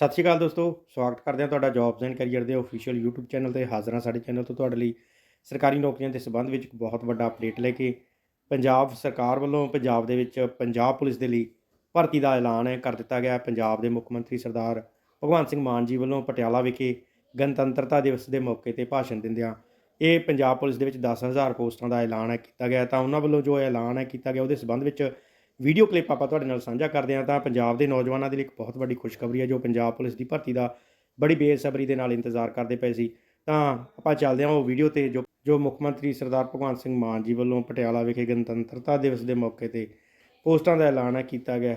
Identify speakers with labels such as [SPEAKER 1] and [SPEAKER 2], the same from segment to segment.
[SPEAKER 1] ਸਤਿ ਸ਼੍ਰੀ ਅਕਾਲ ਦੋਸਤੋ, ਸਵਾਗਤ ਕਰਦੇ ਹਾਂ ਤੁਹਾਡਾ ਜੌਬਸ ਐਂਡ ਕੈਰੀਅਰ ਦੇ ਅਫੀਸ਼ੀਅਲ YouTube ਚੈਨਲ ਤੇ ਹਾਜ਼ਰ ਹਾਂ ਸਾਡੇ ਚੈਨਲ ਤੋਂ ਤੁਹਾਡੇ ਲਈ ਸਰਕਾਰੀ ਨੌਕਰੀਆਂ ਦੇ ਸੰਬੰਧ ਵਿੱਚ ਇੱਕ ਬਹੁਤ ਵੱਡਾ ਅਪਡੇਟ ਲੈ ਕੇ ਪੰਜਾਬ ਸਰਕਾਰ ਵੱਲੋਂ ਪੰਜਾਬ ਦੇ ਵਿੱਚ ਪੰਜਾਬ ਪੁਲਿਸ ਦੇ ਲਈ ਭਰਤੀ ਦਾ ਐਲਾਨ ਹੈ ਕਰ ਦਿੱਤਾ ਗਿਆ। ਪੰਜਾਬ ਦੇ ਮੁੱਖ ਮੰਤਰੀ ਸਰਦਾਰ ਭਗਵੰਤ ਸਿੰਘ ਮਾਨ ਜੀ ਵੱਲੋਂ ਪਟਿਆਲਾ ਵਿਖੇ ਗਣਤੰਤਰਤਾ ਦਿਵਸ ਦੇ ਮੌਕੇ ਤੇ ਭਾਸ਼ਣ ਦਿੰਦਿਆਂ ਇਹ ਪੰਜਾਬ ਪੁਲਿਸ ਦੇ ਵਿੱਚ 10000 ਪੋਸਟਾਂ ਦਾ ਐਲਾਨ ਹੈ ਕੀਤਾ ਗਿਆ ਤਾਂ ਉਹਨਾਂ ਵੱਲੋਂ ਜੋ ਐਲਾਨ ਹੈ ਕੀਤਾ ਗਿਆ, ਉਹਦੇ ਸੰਬੰਧ ਵਿੱਚ ਵੀਡੀਓ ਕਲਿੱਪ ਆਪਾਂ ਤੁਹਾਡੇ ਨਾਲ ਸਾਂਝਾ ਕਰਦੇ ਹਾਂ ਤਾਂ ਪੰਜਾਬ ਦੇ ਨੌਜਵਾਨਾਂ ਦੇ ਲਈ ਇੱਕ ਬਹੁਤ ਵੱਡੀ ਖੁਸ਼ਖਬਰੀ ਹੈ ਜੋ ਪੰਜਾਬ ਪੁਲਿਸ ਦੀ ਭਰਤੀ ਦਾ ਬੜੀ ਬੇਸਬਰੀ ਦੇ ਨਾਲ ਇੰਤਜ਼ਾਰ ਕਰਦੇ ਪਏ ਸੀ। ਤਾਂ ਆਪਾਂ ਚੱਲਦੇ ਹਾਂ ਉਹ ਵੀਡੀਓ ਤੇ ਜੋ ਜੋ ਮੁੱਖ ਮੰਤਰੀ ਸਰਦਾਰ ਭਗਵੰਤ ਸਿੰਘ ਮਾਨ ਜੀ ਵੱਲੋਂ ਪਟਿਆਲਾ ਵਿਖੇ ਗਣਤੰਤਰਤਾ ਦਿਵਸ ਦੇ ਮੌਕੇ ਤੇ ਪੋਸਟਾਂ ਦਾ ਐਲਾਨ ਹੈ ਕੀਤਾ ਗਿਆ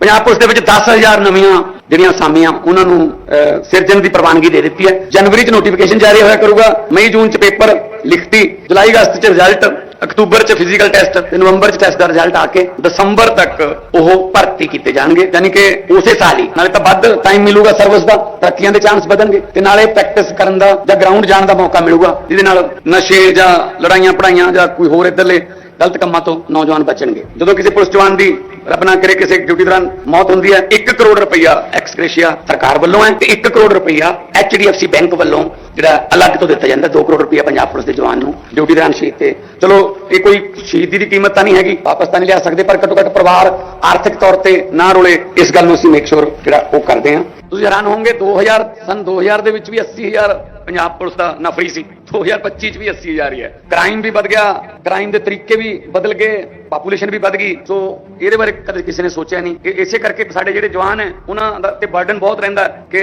[SPEAKER 2] ਪੰਜਾਬ ਪੁਲਿਸ ਦੇ ਵਿੱਚ 10000 ਨਵੀਆਂ ਜਿਹੜੀਆਂ ਅਸਾਮੀਆਂ ਉਹਨਾਂ ਨੂੰ ਸਿਰਜਣ ਦੀ ਪ੍ਰਵਾਨਗੀ ਦੇ ਦਿੱਤੀ ਹੈ। ਜਨਵਰੀ 'ਚ ਨੋਟੀਫਿਕੇਸ਼ਨ ਜਾਰੀ ਹੋਇਆ ਕਰੂਗਾ। ਮਈ ਜੂਨ 'ਚ ਪੇਪਰ ਲਿਖਤੀ। ਜੁਲਾਈ ਅਗਸਤ 'ਚ ਰਿਜ਼ਲਟ ਅਕਤੂਬਰ 'ਚ ਫਿਜ਼ੀਕਲ ਟੈਸਟ ਤੇ ਨਵੰਬਰ 'ਚ ਟੈਸਟ ਦਾ ਰਿਜ਼ਲਟ ਆ ਕੇ ਦਸੰਬਰ ਤੱਕ ਉਹ ਭਰਤੀ ਕੀਤੇ ਜਾਣਗੇ। ਯਾਨੀ ਕਿ ਉਸੇ ਸਾਲ ਹੀ। ਨਾਲੇ ਤਾਂ ਵੱਧ ਟਾਈਮ ਮਿਲੂਗਾ ਸਰਵਿਸ ਦਾ, ਤਰੱਕੀਆਂ ਦੇ ਚਾਂਸ ਵਧਣਗੇ। ਤੇ ਨਾਲੇ ਪ੍ਰੈਕਟਿਸ ਕਰਨ ਦਾ ਜਾਂ ਗਰਾਊਂਡ ਜਾਣ ਦਾ ਮੌਕਾ ਮਿਲੂਗਾ, ਜਿਹਦੇ ਨਾਲ ਨਸ਼ੇ ਜਾਂ ਲੜਾਈਆਂ ਪੜਾਈਆਂ ਜਾਂ ਕੋਈ ਹੋਰ ਇੱਧਰਲੇ ਗਲਤ ਕੰਮਾਂ ਤੋਂ ਨੌਜਵਾਨ ਬਚਣਗੇ। ਜਦੋਂ ਕਿਸੇ ਪੁਲਿਸ ਜਵਾਨ ਦੀ ਰੱਬ ਨਾ ਕਰੇ ਕਿਸੇ ਡਿਊਟੀ ਦੌਰਾਨ ਮੌਤ ਹੁੰਦੀ ਹੈ 1 ਕਰੋੜ ਰੁਪਈਆ ਐਕਸਕ੍ਰੇਸ਼ੀਆ ਸਰਕਾਰ ਵੱਲੋਂ ਹੈ ਤੇ 1 ਕਰੋੜ ਰੁਪਈਆ HDFC ਬੈਂਕ ਵੱਲੋਂ ਜਿਹੜਾ ਅਲੱਗ ਤੋਂ ਦਿੱਤਾ ਜਾਂਦਾ 2 ਕਰੋੜ ਰੁਪਈਆ ਪੰਜਾਬ ਪੁਲਿਸ ਦੇ ਜਵਾਨ ਨੂੰ ਡਿਊਟੀ ਦੌਰਾਨ ਸ਼ਹੀਦ ਤੇ। ਚਲੋ, ਇਹ ਕੋਈ ਸ਼ਹੀਦੀ ਦੀ ਕੀਮਤ ਤਾਂ ਨਹੀਂ ਹੈਗੀ, ਵਾਪਸ ਤਾਂ ਨਹੀਂ ਲਿਆ ਸਕਦੇ, ਪਰ ਘੱਟੋ ਘੱਟ ਪਰਿਵਾਰ ਆਰਥਿਕ ਤੌਰ ਤੇ ਨਾ ਰੋਲੇ, ਇਸ ਗੱਲ ਨੂੰ ਅਸੀਂ ਮੇਕ ਸ਼ੋਰ ਜਿਹੜਾ ਉਹ ਕਰਦੇ ਹਾਂ। ਤੁਸੀਂ ਹੈਰਾਨ ਹੋਵੋਗੇ 2000 ਸਨ 2000 ਦੇ ਵਿੱਚ ਵੀ 80000 ਪੰਜਾਬ ਪੁਲਿਸ ਦਾ ਨਫਰੀ ਸੀ 2025 ਚ ਵੀ 80000 ਹੀ ਹੈ। ਕ੍ਰਾਈਮ ਵੀ ਵੱਧ ਗਿਆ ਕ੍ਰਾਈਮ ਦੇ ਤਰੀਕੇ ਵੀ ਬਦਲ ਗਏ ਪਾਪੂਲੇਸ਼ਨ ਵੀ ਵੱਧ ਗਈ ਸੋ ਇਹਦੇ ਬਾਰੇ ਕਦੇ ਕਿਸੇ ਨੇ ਸੋਚਿਆ ਨਹੀਂ। ਇਸੇ ਕਰਕੇ ਸਾਡੇ ਜਿਹੜੇ ਜਵਾਨ ਹੈ, ਉਹਨਾਂ ਦਾ ਤੇ ਬਰਡਨ ਬਹੁਤ ਰਹਿੰਦਾ ਕਿ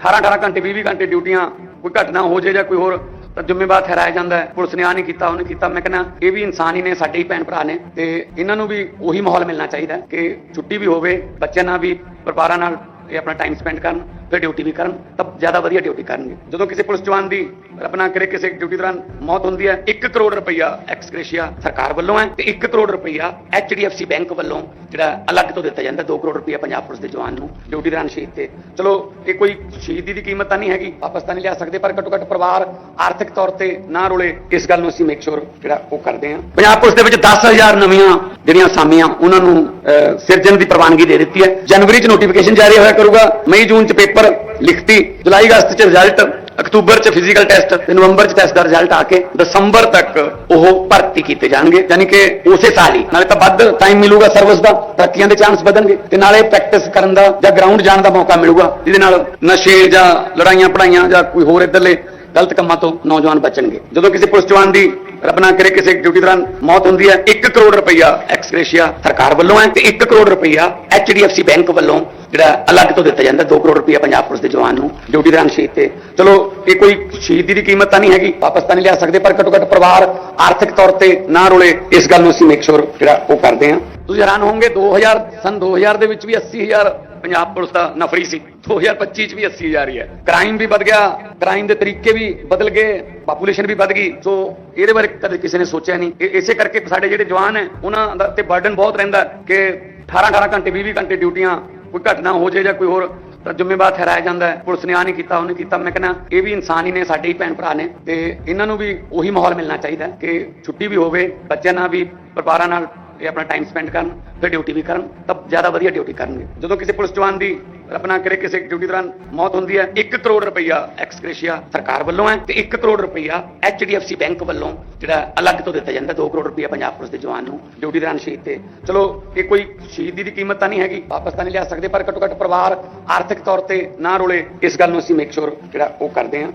[SPEAKER 2] 18 18 ਘੰਟੇ 20 20 ਘੰਟੇ ਡਿਊਟੀਆਂ ਕੋਈ ਘਟਨਾ ਹੋ ਜਾਏ ਜਾਂ ਕੋਈ ਹੋਰ, ਤਾਂ ਜ਼ਿੰਮੇਵਾਰ ਠਹਿਰਾਇਆ ਜਾਂਦਾ ਹੈ। ਪੁਲਿਸ ਨੇ ਆ ਨਹੀਂ ਕੀਤਾ ਉਹਨੇ ਕੀਤਾ। ਮੈਂ ਕਹਿੰਦਾ, ਇਹ ਵੀ ਇਨਸਾਨ ਹੀ ਨੇ, ਸਾਡੇ ਹੀ ਭੈਣ ਭਰਾ ਨੇ। ਤੇ ਇਹਨਾਂ ਨੂੰ ਵੀ ਉਹੀ ਮਾਹੌਲ ਮਿਲਣਾ ਚਾਹੀਦਾ ਕਿ ਛੁੱਟੀ ਵੀ ਹੋਵੇ, ਬੱਚਿਆਂ ਨਾਲ ਵੀ, ਪਰਿਵਾਰਾਂ ਨਾਲ ਇਹ ਆਪਣਾ ਟਾਈਮ ਸਪੈਂਡ ਕਰਨ। ਫਿਰ ਡਿਊਟੀ ਵੀ ਕਰਨ, ਤਾਂ ਜ਼ਿਆਦਾ ਵਧੀਆ ਡਿਊਟੀ ਕਰਨਗੇ। ਜਦੋਂ ਕਿਸੇ ਪੁਲਿਸ ਜਵਾਨ ਦੀ ਆਪਣਾ ਨਾ ਕਰੇ, ਕਿਸੇ ਡਿਊਟੀ ਦੌਰਾਨ ਮੌਤ ਹੁੰਦੀ ਹੈ 1 ਕਰੋੜ ਰੁਪਈਆ ਐਕਸਗ੍ਰੇਸ਼ੀਆ ਸਰਕਾਰ ਵੱਲੋਂ ਹੈ ਤੇ 1 ਕਰੋੜ ਰੁਪਈਆ HDFC ਬੈਂਕ ਵੱਲੋਂ ਜਿਹੜਾ ਅਲੱਗ ਤੋਂ ਦਿੱਤਾ ਜਾਂਦਾ 2 ਕਰੋੜ ਰੁਪਈਆ ਪੰਜਾਬ ਪੁਲਿਸ ਦੇ ਜਵਾਨ ਨੂੰ ਡਿਊਟੀ ਦੌਰਾਨ ਸ਼ਹੀਦ ਤੇ। ਚਲੋ, ਇਹ ਕੋਈ ਸ਼ਹੀਦੀ ਦੀ ਕੀਮਤ ਤਾਂ ਨਹੀਂ ਹੈਗੀ, ਵਾਪਸ ਤਾਂ ਨਹੀਂ ਲਿਆ ਸਕਦੇ, ਪਰ ਘੱਟੋ ਘੱਟ ਪਰਿਵਾਰ ਆਰਥਿਕ ਤੌਰ ਤੇ ਨਾ ਰੋਲੇ, ਇਸ ਗੱਲ ਨੂੰ ਅਸੀਂ ਮੇਕ ਸ਼ੋਰ ਜਿਹੜਾ ਉਹ ਕਰਦੇ ਹਾਂ। ਪੰਜਾਬ ਪੁਲਿਸ ਦੇ ਵਿੱਚ 10000 ਨਵੀਆਂ ਜਿਹੜੀਆਂ ਅਸਾਮੀਆਂ ਉਹਨਾਂ ਨੂੰ ਸਿਰਜਣ ਦੀ ਪ੍ਰਵਾਨਗੀ ਦੇ ਦਿੱਤੀ ਹੈ। ਜਨਵਰੀ 'ਚ ਨੋਟੀਫਿਕੇਸ਼ਨ ਜਾਰੀ ਹੋਇਆ ਕਰੂਗਾ ਮਈ ਜੂਨ 'ਚ ਪੇਪਰ ਲਿਖਤੀ, ਜੁਲਾਈ ਅਗਸਤ 'ਚ ਰਿਜ਼ਲਟ ਅਕਤੂਬਰ 'ਚ ਫਿਜ਼ੀਕਲ ਟੈਸਟ ਤੇ ਨਵੰਬਰ 'ਚ ਟੈਸਟ ਦਾ ਰਿਜ਼ਲਟ ਆ ਕੇ ਦਸੰਬਰ ਤੱਕ ਉਹ ਭਰਤੀ ਕੀਤੇ ਜਾਣਗੇ। ਯਾਨੀ ਕਿ ਉਸੇ ਸਾਲ ਹੀ। ਨਾਲੇ ਤਾਂ ਵੱਧ ਟਾਈਮ ਮਿਲੂਗਾ ਸਰਵਿਸ ਦਾ ਭਰਤੀਆਂ ਦੇ ਚਾਂਸ ਵਧਣਗੇ। ਤੇ ਨਾਲੇ ਪ੍ਰੈਕਟਿਸ ਕਰਨ ਦਾ ਜਾਂ ਗਰਾਊਂਡ ਜਾਣ ਦਾ ਮੌਕਾ ਮਿਲੂਗਾ। ਜਿਹਦੇ ਨਾਲ ਨਸ਼ੇ ਜਾਂ ਲੜਾਈਆਂ ਪੜਾਈਆਂ ਜਾਂ ਕੋਈ ਹੋਰ ਇੱਧਰਲੇ ਗਲਤ ਕੰਮਾਂ ਤੋਂ ਨੌਜਵਾਨ ਬਚਣਗੇ। ਜਦੋਂ ਕਿਸੇ ਪੁਲਿਸ ਜਵਾਨ ਦੀ ਰੱਬ ਨਾ ਕਰੇ ਕਿਸੇ ਡਿਊਟੀ ਦੌਰਾਨ ਮੌਤ ਹੁੰਦੀ ਹੈ 1 ਕਰੋੜ ਰੁਪਈਆ ਐਕਸਗ੍ਰੇਸ਼ੀਆ ਸਰਕਾਰ ਵੱਲੋਂ ਹੈ ਤੇ 1 ਕਰੋੜ ਰੁਪਈਆ HDFC ਬੈਂਕ ਵੱਲੋਂ ਜਿਹੜਾ ਅਲੱਗ ਤੋਂ ਦਿੱਤਾ ਜਾਂਦਾ 2 ਕਰੋੜ ਰੁਪਈਆ ਪੰਜਾਬ ਪੁਲਿਸ ਦੇ ਜਵਾਨ ਨੂੰ, ਡਿਊਟੀ ਦੌਰਾਨ ਸ਼ਹੀਦ ਤੇ। ਚਲੋ, ਇਹ ਕੋਈ ਸ਼ਹੀਦੀ ਦੀ ਕੀਮਤ ਤਾਂ ਨਹੀਂ ਹੈਗੀ, ਵਾਪਸ ਤਾਂ ਨਹੀਂ ਲਿਆ ਸਕਦੇ, ਪਰ ਘੱਟੋ ਘੱਟ ਪਰਿਵਾਰ ਆਰਥਿਕ ਤੌਰ ਤੇ ਨਾ ਰੋਲੇ, ਇਸ ਗੱਲ ਨੂੰ ਅਸੀਂ ਮੇਕ ਸ਼ੋਰ ਜਿਹੜਾ ਉਹ ਕਰਦੇ ਹਾਂ। ਤੁਸੀਂ ਹੈਰਾਨ ਹੋਵੋਗੇ 2000 ਸਨ 2000 ਦੇ ਵਿੱਚ ਵੀ 80000 ਪੰਜਾਬ ਪੁਲਿਸ ਦਾ ਨਫਰੀ ਸੀ 2025 ਚ ਵੀ 80000 ਹੀ ਹੈ। ਕ੍ਰਾਈਮ ਵੀ ਵੱਧ ਗਿਆ ਕ੍ਰਾਈਮ ਦੇ ਤਰੀਕੇ ਵੀ ਬਦਲ ਗਏ ਪਾਪੂਲੇਸ਼ਨ ਵੀ ਵੱਧ ਗਈ, ਸੋ ਇਹਦੇ ਬਾਰੇ ਕਦੇ ਕਿਸੇ ਨੇ ਸੋਚਿਆ ਨਹੀਂ। ਇਸੇ ਕਰਕੇ ਸਾਡੇ ਜਿਹੜੇ ਜਵਾਨ ਹੈ, ਉਹਨਾਂ ਦਾ ਤੇ ਬਰਡਨ ਬਹੁਤ ਰਹਿੰਦਾ ਕਿ 18 18 ਘੰਟੇ 20 20 ਘੰਟੇ ਡਿਊਟੀਆਂ ਕੋਈ ਘਟਨਾ ਹੋ ਜਾਏ ਜਾਂ ਕੋਈ ਹੋਰ, ਤਾਂ ਜ਼ਿੰਮੇਵਾਰ ਠਹਿਰਾਇਆ ਜਾਂਦਾ ਹੈ। ਪੁਲਿਸ ਨੇ ਆ ਨਹੀਂ ਕੀਤਾ, ਉਹਨੇ ਕੀਤਾ। ਮੈਂ ਕਹਿੰਦਾ, ਇਹ ਵੀ ਇਨਸਾਨ ਹੀ ਨੇ, ਸਾਡੇ ਹੀ ਭੈਣ ਭਰਾ ਨੇ। ਤੇ ਇਹਨਾਂ ਨੂੰ ਵੀ ਉਹੀ ਮਾਹੌਲ ਮਿਲਣਾ ਚਾਹੀਦਾ ਕਿ ਛੁੱਟੀ ਵੀ ਹੋਵੇ, ਬੱਚਿਆਂ ਨਾਲ ਵੀ, ਪਰਿਵਾਰਾਂ ਨਾਲ ਇਹ ਆਪਣਾ ਟਾਈਮ ਸਪੈਂਡ ਕਰਨ, ਫਿਰ ਡਿਊਟੀ ਵੀ ਕਰਨ, ਤਾਂ ਜ਼ਿਆਦਾ ਵਧੀਆ ਡਿਊਟੀ ਕਰਨਗੇ। ਜਦੋਂ ਕਿਸੇ ਪੁਲਿਸ ਜਵਾਨ ਦੀ ਰੱਬ ਨਾ ਕਰੇ ਕਿਸੇ ਡਿਊਟੀ ਦੌਰਾਨ ਮੌਤ ਹੁੰਦੀ ਹੈ। 1 ਕਰੋੜ ਰੁਪਈਆ ਐਕਸਕ੍ਰੇਸ਼ੀਆ ਸਰਕਾਰ ਵੱਲੋਂ ਹੈ ਤੇ 1 ਕਰੋੜ ਰੁਪਈਆ HDFC ਬੈਂਕ ਵੱਲੋਂ ਜਿਹੜਾ ਅਲੱਗ ਤੋਂ ਦਿੱਤਾ ਜਾਂਦਾ। 2 ਕਰੋੜ ਰੁਪਈਆ ਪੰਜਾਬ ਪੁਲਿਸ ਦੇ ਜਵਾਨ ਨੂੰ ਡਿਊਟੀ ਦੌਰਾਨ ਸ਼ਹੀਦ ਤੇ। ਚਲੋ, ਇਹ ਕੋਈ ਸ਼ਹੀਦੀ ਦੀ ਕੀਮਤ ਤਾਂ ਨਹੀਂ ਹੈਗੀ, ਵਾਪਸ ਤਾਂ ਨਹੀਂ ਲਿਆ ਸਕਦੇ, ਪਰ ਘੱਟੋ ਘੱਟ ਪਰਿਵਾਰ ਆਰਥਿਕ ਤੌਰ ਤੇ ਨਾ ਰੋਲੇ। ਇਸ ਗੱਲ ਨੂੰ ਅਸੀਂ ਮੇਕ ਸ਼ੋਰ ਜਿਹੜਾ ਉਹ ਕਰਦੇ ਹਾਂ।